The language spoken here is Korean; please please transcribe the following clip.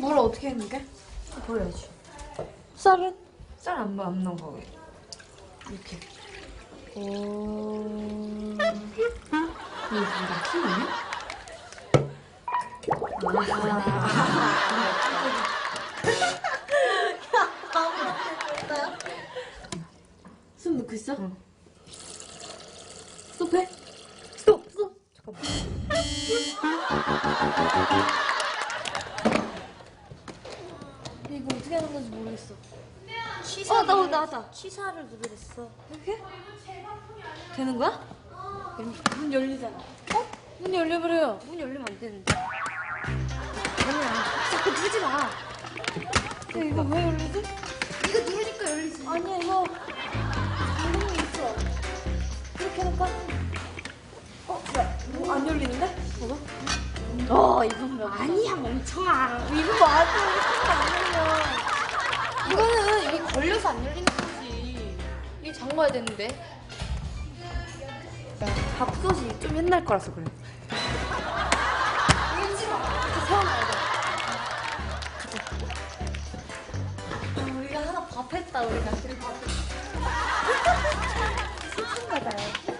물 어떻게 했는게? 버려야지. 쌀은? 쌀안 안 넣어. 이렇게. 오. 이거 다 키우니? 숨 넣고 있어? 응. 스톱해? 스톱! 스톱! 잠깐만. 근데 이거 어떻게 하는 건지 모르겠어. 어, 나 나왔다. 치사를 누르랬어. 이렇게? 되는 거야? 문 열리잖아. 어? 문 열려버려요. 문 열리면 안 되는데. 아니야. 자꾸 누르지 마. 근데 이거 왜 열리지? 이거 누르니까 열리지. 아니야, 이거. 이거 있어. 이렇게 해볼까? 어, 뭐야? 뭐안 열리는데? 봐봐. 어, 이건 몇 아니야 멍청아. 이거 걸려서 안 열리는 거지. 이게 잠가야 되는데. 밥솥이 좀 옛날 거라서 그래. 울지 마. 세워놔야 돼. 가자. 아, 우리가 하나 밥 했다, 우리가. 그리고 밥 했다. 슬픈 거다.